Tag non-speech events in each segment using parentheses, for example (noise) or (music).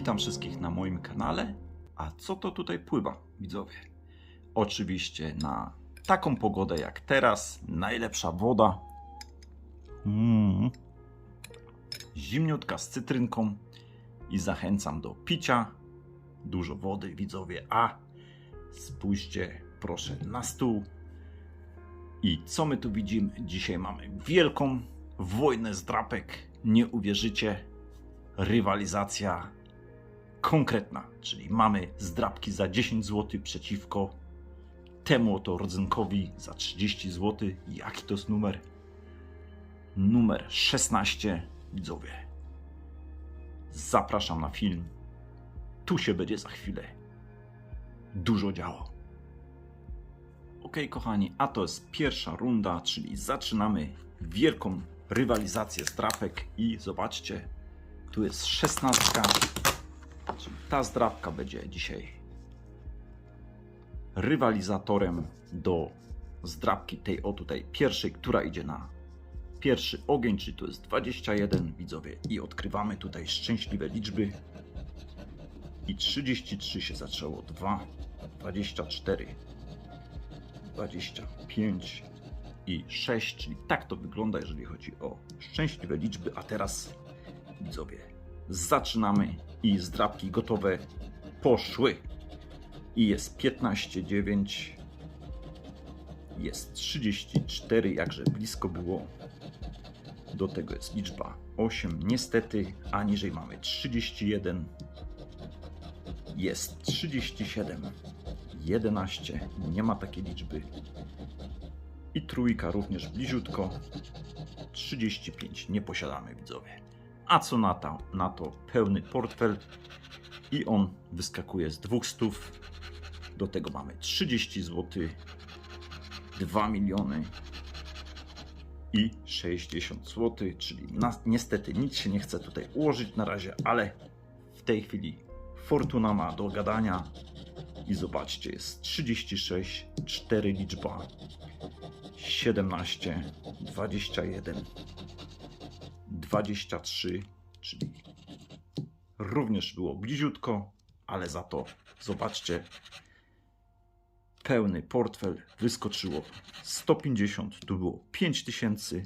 Witam wszystkich na moim kanale. A co to tutaj pływa, widzowie? Oczywiście na taką pogodę jak teraz, najlepsza woda. Mm. Zimniutka z cytrynką i zachęcam do picia. Dużo wody, widzowie. A spójrzcie proszę na stół. I co my tu widzimy? Dzisiaj mamy wielką wojnę zdrapek. Nie uwierzycie. Rywalizacja konkretna, czyli mamy zdrapki za 10 zł przeciwko temu oto rodzynkowi za 30 zł. Jaki to jest numer? Numer 16, widzowie. Zapraszam na film. Tu się będzie za chwilę dużo działo. Ok, kochani, a to jest pierwsza runda, czyli zaczynamy wielką rywalizację zdrapek i zobaczcie, tu jest 16. Ta zdrapka będzie dzisiaj rywalizatorem do zdrapki tej o tutaj pierwszej, która idzie na pierwszy ogień, czyli to jest 21 widzowie i odkrywamy tutaj szczęśliwe liczby i 33 się zaczęło 2 24 25 i 6, czyli tak to wygląda, jeżeli chodzi o szczęśliwe liczby. A teraz, widzowie, zaczynamy i zdrapki gotowe poszły. I jest 15, 9, jest 34, jakże blisko było. Do tego jest liczba 8, niestety, a niżej mamy 31, jest 37, 11, nie ma takiej liczby. I trójka również bliziutko. 35 nie posiadamy widzowie. A co na to? Na to pełny portfel i on wyskakuje z dwóch stów. Do tego mamy 30 zł, 2 miliony i 60 zł, czyli niestety nic się nie chce tutaj ułożyć na razie, ale w tej chwili Fortuna ma do gadania i zobaczcie, jest 36, 4 liczba, 17, 21, 23, czyli również było bliziutko, ale za to zobaczcie, pełny portfel wyskoczyło. 150, tu było 5000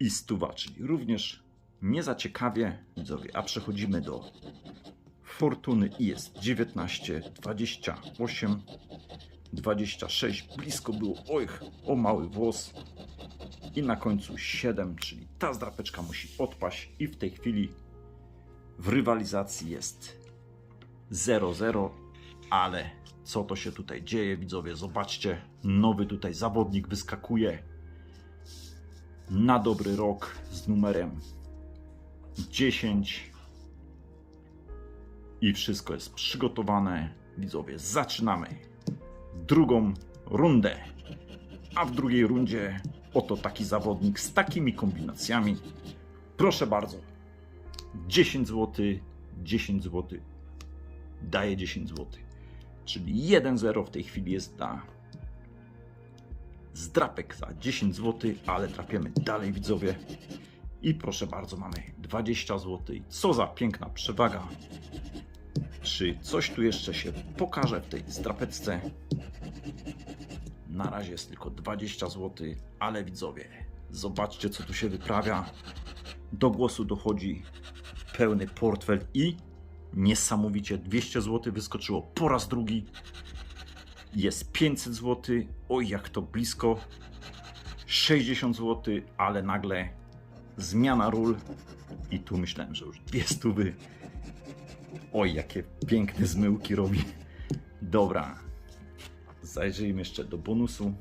i stuwa, czyli również nie za ciekawie, widzowie, a przechodzimy do fortuny i jest 19, 28, 26, blisko było, oj, o mały włos i na końcu 7, czyli ta zdrapeczka musi odpaść i w tej chwili w rywalizacji jest 0-0, ale co to się tutaj dzieje, widzowie? Zobaczcie, nowy tutaj zawodnik wyskakuje na dobry rok z numerem 10 i wszystko jest przygotowane. Widzowie, zaczynamy drugą rundę. A w drugiej rundzie oto taki zawodnik z takimi kombinacjami. Proszę bardzo. 10 zł, 10 zł. Daje 10 zł. Czyli 1-0 w tej chwili jest dla zdrapek za 10 zł, ale trafiamy dalej widzowie. I proszę bardzo, mamy 20 zł. Co za piękna przewaga. Czy coś tu jeszcze się pokaże w tej zdrapeczce? Na razie jest tylko 20 zł, ale widzowie, zobaczcie co tu się wyprawia. Do głosu dochodzi pełny portfel i niesamowicie 200 zł wyskoczyło po raz drugi. Jest 500 zł, oj jak to blisko. 60 zł, ale nagle zmiana ról i tu myślałem, że już dwie stówy. Oj, jakie piękne zmyłki robi. Dobra, zajrzyjmy jeszcze do bonusu.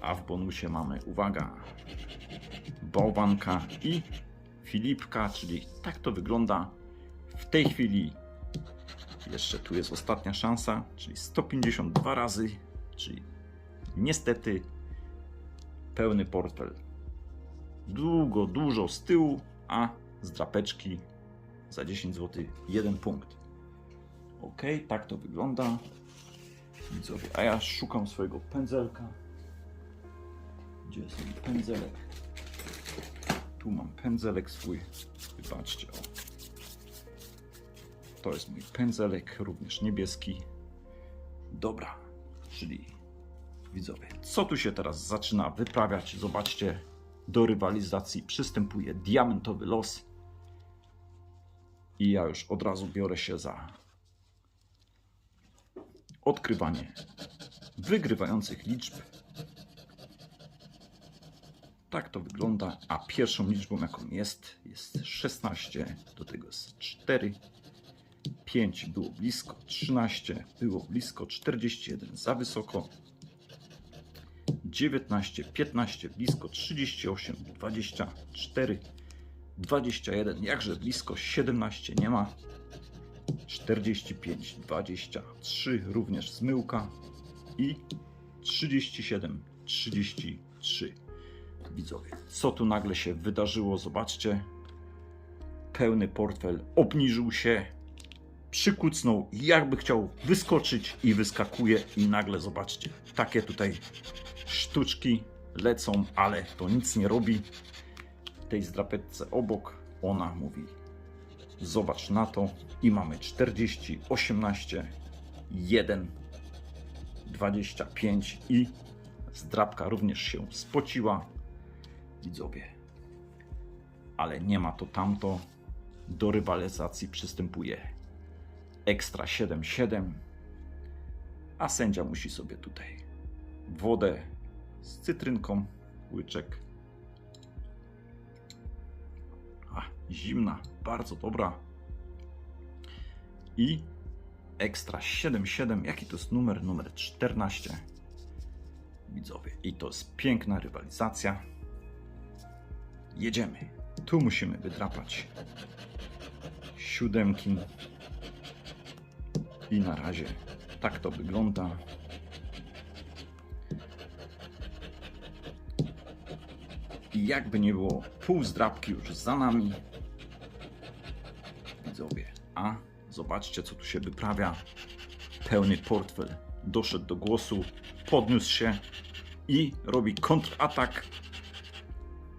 A w bonusie mamy, uwaga, bałwanka i Filipka, czyli tak to wygląda w tej chwili. Jeszcze tu jest ostatnia szansa, czyli 152 razy, czyli niestety pełny portfel. Długo, dużo z tyłu, a z drapeczki za 10 zł jeden punkt. Ok, tak to wygląda. Widzowie, a ja szukam swojego pędzelka. Gdzie jest mój pędzelek? Tu mam pędzelek swój. Wybaczcie, o. To jest mój pędzelek, również niebieski. Dobra, czyli widzowie, co tu się teraz zaczyna wyprawiać? Zobaczcie, do rywalizacji przystępuje diamentowy los. I ja już od razu biorę się za odkrywanie wygrywających liczb. Tak to wygląda, a pierwszą liczbą jaką jest, jest 16, do tego jest 4, 5 było blisko, 13 było blisko, 41 za wysoko, 19, 15 blisko, 38, 24, 21 jakże blisko, 17 nie ma, 45, 23 również zmyłka i 37, 33 widzowie. Co tu nagle się wydarzyło? Zobaczcie. Pełny portfel obniżył się, przykucnął, jakby chciał wyskoczyć i wyskakuje i nagle zobaczcie, takie tutaj sztuczki lecą, ale to nic nie robi. Tej zdrapetce obok ona mówi zobacz na to i mamy 40, 18, 1, 25 i zdrapka również się spociła widzowie. Ale nie ma to tamto. Do rywalizacji przystępuje ekstra 7-7, a sędzia musi sobie tutaj wodę z cytrynką, łyczek. Zimna, bardzo dobra. I ekstra 7-7. Jaki to jest numer? Numer 14. Widzowie. I to jest piękna rywalizacja. Jedziemy. Tu musimy wydrapać siódemki. I na razie tak to wygląda. I jakby nie było, pół zdrapki już za nami. Widzowie, a zobaczcie co tu się wyprawia. Pełny portfel doszedł do głosu, podniósł się i robi kontratak.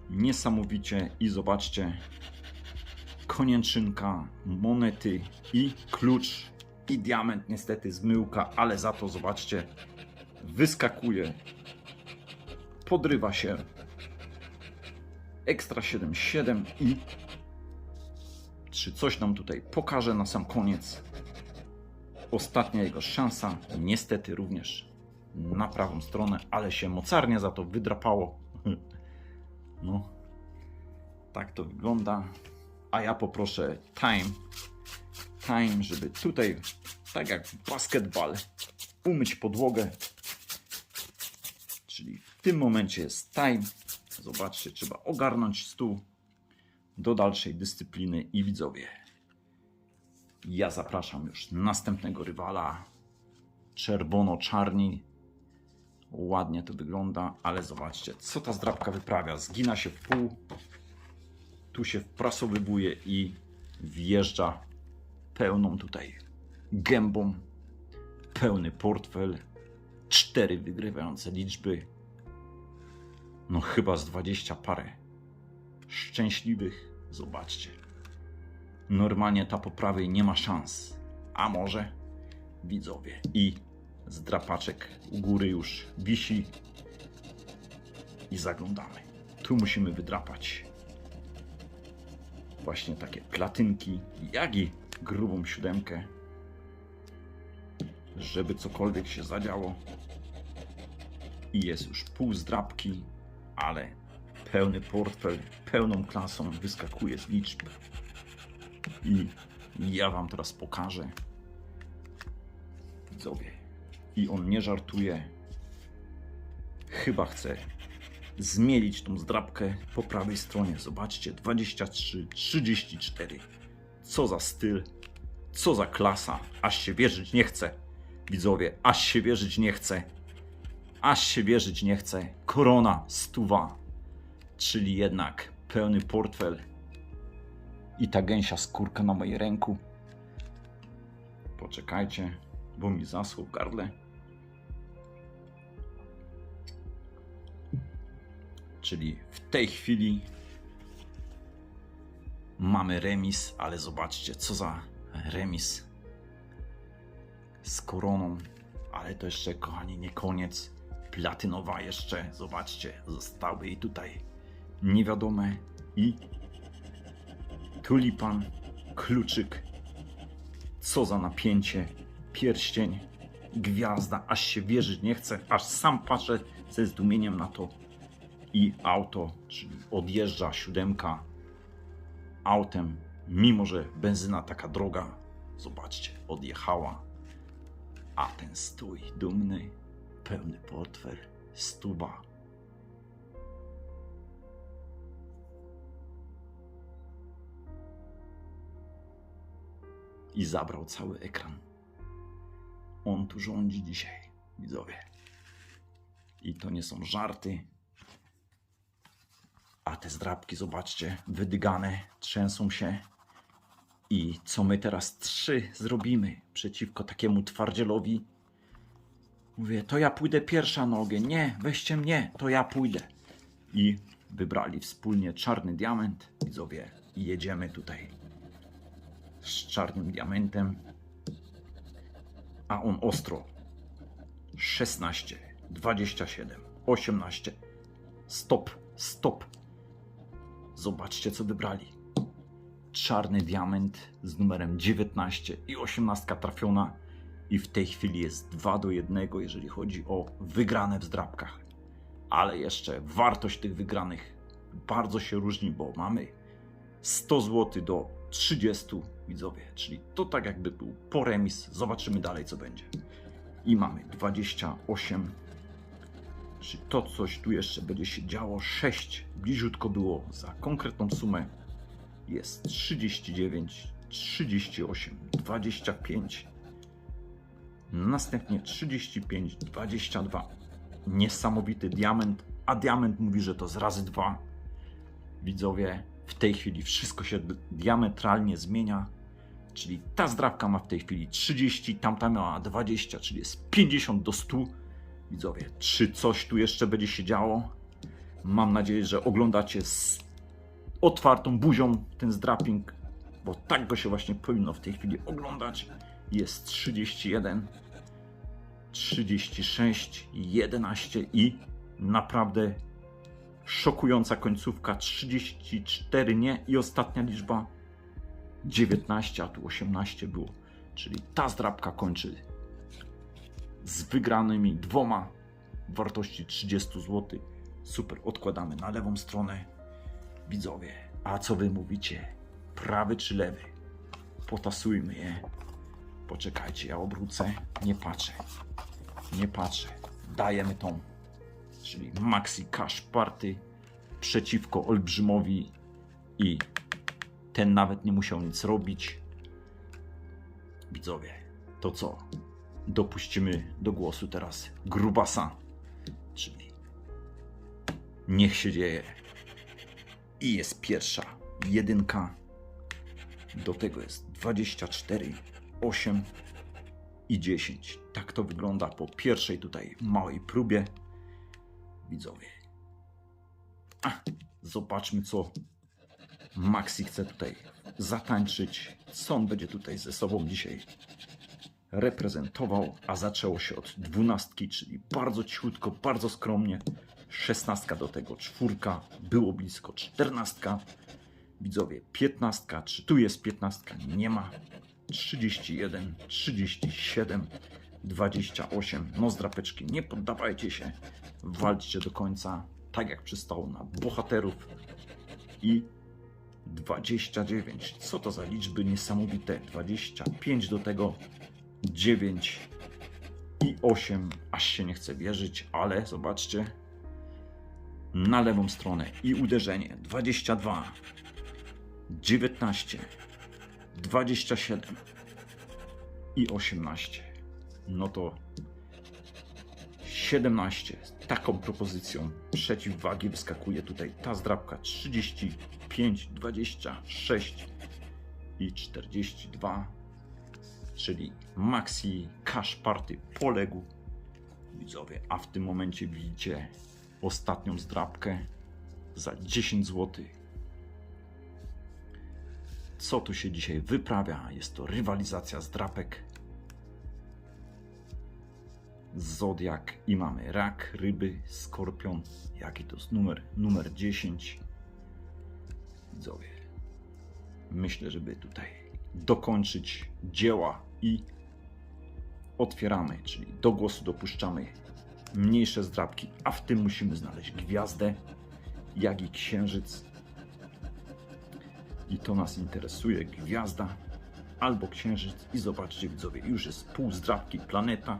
Niesamowicie. I zobaczcie konieczynka, monety i klucz. I diament niestety zmyłka, ale za to zobaczcie wyskakuje. Podrywa się. Ekstra 7-7 i czy coś nam tutaj pokaże na sam koniec ostatnia jego szansa niestety również na prawą stronę, ale się mocarnie za to wydrapało (laughs) No, tak to wygląda. A ja poproszę time, time, żeby tutaj, tak jak basketball, umyć podłogę. Czyli w tym momencie jest time. Zobaczcie, trzeba ogarnąć stół do dalszej dyscypliny i widzowie. Ja zapraszam już następnego rywala. Czerwono-czarni Ładnie to wygląda, ale zobaczcie, co ta zdrabka wyprawia. Zgina się w pół, tu się wprasowywuje i wjeżdża pełną tutaj gębą. Pełny portfel, cztery wygrywające liczby. No chyba z dwadzieścia parę szczęśliwych. Zobaczcie. Normalnie ta po prawej nie ma szans. A może widzowie. I zdrapaczek u góry już wisi i zaglądamy. Tu musimy wydrapać właśnie takie platynki, jak i grubą siódemkę, żeby cokolwiek się zadziało. I jest już pół zdrapki, ale pełny portfel, pełną klasą wyskakuje z liczb. I ja Wam teraz pokażę, widzowie, i on nie żartuje. Chyba chce zmielić tą zdrabkę po prawej stronie. Zobaczcie, 23, 34. Co za styl, co za klasa. Aż się wierzyć nie chce. Widzowie, aż się wierzyć nie chce. Aż się wierzyć nie chce. Korona, stuwa. Czyli jednak pełny portfel. I ta gęsia skórka na mojej ręku. Poczekajcie, bo mi zasło w gardle. Czyli w tej chwili Mamy remis, ale zobaczcie, co za remis z koroną. Ale to jeszcze, kochani, nie koniec. Platynowa jeszcze, zobaczcie, zostały i tutaj niewiadome i tulipan, kluczyk. Co za napięcie, pierścień, gwiazda, aż się wierzyć nie chce, aż sam patrzę ze zdumieniem na to. I auto, czyli odjeżdża siódemka autem, mimo że benzyna taka droga, zobaczcie, odjechała. A ten stój dumny, pełny portfel, stuba. I zabrał cały ekran. On tu rządzi dzisiaj, widzowie. I to nie są żarty. A te zdrabki, zobaczcie, wydygane, trzęsą się. I co my teraz trzy zrobimy przeciwko takiemu twardzielowi? Mówię, to ja pójdę pierwsza ogień. Nie, weźcie mnie, to ja pójdę. I wybrali wspólnie czarny diament, widzowie. I jedziemy tutaj z czarnym diamentem. A on ostro. 16, 27, 18. Stop, stop. Zobaczcie, co wybrali. Czarny diament z numerem 19 i 18 trafiona. I w tej chwili jest 2 do 1, jeżeli chodzi o wygrane w zdrabkach. Ale jeszcze wartość tych wygranych bardzo się różni, bo mamy 100 zł do 30 widzowie, czyli to tak jakby był po remis. Zobaczymy dalej, co będzie. I mamy 28 czy to coś tu jeszcze będzie się działo? 6 bliziutko było za konkretną sumę. Jest 39, 38, 25. Następnie 35, 22. Niesamowity diament, a diament mówi, że to z razy 2. Widzowie, tej chwili wszystko się diametralnie zmienia. Czyli ta zdrawka ma w tej chwili 30, tamta miała 20, czyli jest 50 do 100 widzowie, czy coś tu jeszcze będzie się działo? Mam nadzieję, że oglądacie z otwartą buzią ten zdrapping, bo tak go się właśnie powinno w tej chwili oglądać. Jest 31, 36, 11 i naprawdę szokująca końcówka 34 nie i ostatnia liczba 19, a tu 18 było. Czyli ta zdrabka kończy z wygranymi dwoma wartości 30 zł. Super, odkładamy na lewą stronę. Widzowie, a co wy mówicie? Prawy czy lewy? Potasujmy je. Poczekajcie, ja obrócę. Nie patrzę. Nie patrzę. Dajemy tą, czyli Maxi Cash Party przeciwko Olbrzymowi i ten nawet nie musiał nic robić. Widzowie, to co? dopuścimy do głosu teraz grubasa, czyli niech się dzieje. I jest pierwsza jedynka. Do tego jest 24, 8 i 10. Tak to wygląda po pierwszej tutaj małej próbie. Widzowie. Zobaczmy co Maxi chce tutaj zatańczyć. Co on będzie tutaj ze sobą dzisiaj reprezentował, a zaczęło się od dwunastki, czyli bardzo cichutko, bardzo skromnie. Szesnastka do tego, czwórka, było blisko czternastka. Widzowie, piętnastka, czy tu jest piętnastka? Nie ma. 31, 37, 28. No zdrapeczki, nie poddawajcie się. Walczcie do końca, tak jak przystało na bohaterów. I 29. Co to za liczby niesamowite? 25 do tego 9 i 8, aż się nie chce wierzyć, ale zobaczcie, na lewą stronę i uderzenie 22, 19, 27 i 18. No to 17. Taką propozycją przeciwwagi wyskakuje tutaj ta zdrabka 35, 26 i 42 czyli Maxi Cash Party poległ. Widzowie, a w tym momencie widzicie ostatnią zdrabkę za 10 zł. co tu się dzisiaj wyprawia. Jest to rywalizacja z drapek. Zodiak i mamy rak, ryby, skorpion. Jaki to jest numer? Numer 10. Widzowie, myślę, żeby tutaj dokończyć dzieła i otwieramy, czyli do głosu dopuszczamy mniejsze zdrabki, a w tym musimy znaleźć gwiazdę, jak i księżyc. I to nas interesuje, gwiazda albo księżyc. I zobaczcie widzowie, już jest pół zdrabki planeta.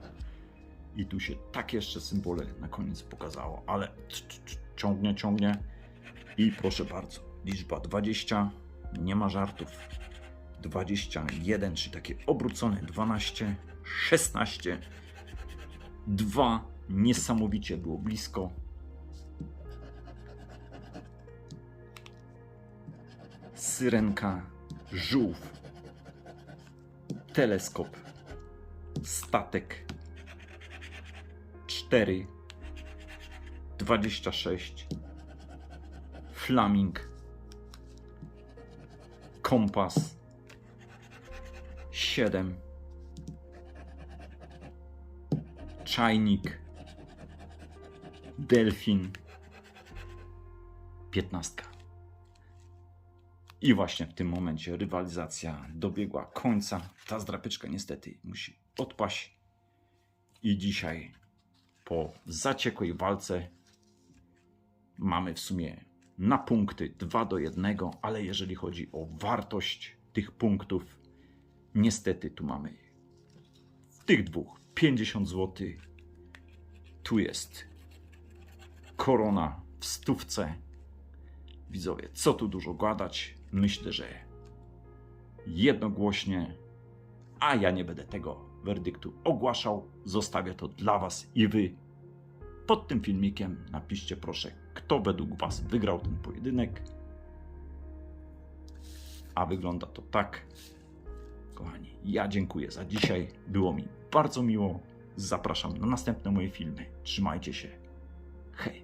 I tu się tak jeszcze symbole na koniec pokazało, ale ciągnie, ciągnie. I proszę bardzo, liczba 20, nie ma żartów. 21, czyli takie obrócone 12, 16, 2, niesamowicie było blisko. Syrenka, żółw, teleskop, statek, 4, 26, flaming, kompas, 7, czajnik, delfin, 15. I właśnie w tym momencie rywalizacja dobiegła końca. Ta zdrapeczka niestety musi odpaść. I dzisiaj po zaciekłej walce mamy w sumie na punkty 2 do 1, ale jeżeli chodzi o wartość tych punktów, niestety tu mamy tych dwóch 50 zł. Tu jest korona w stówce. Widzowie, co tu dużo gadać? Myślę, że jednogłośnie, a ja nie będę tego werdyktu ogłaszał. Zostawię to dla Was i Wy. Pod tym filmikiem napiszcie proszę, kto według Was wygrał ten pojedynek. A wygląda to tak. Kochani, ja dziękuję za dzisiaj. Było mi bardzo miło. Zapraszam na następne moje filmy. Trzymajcie się. Hej!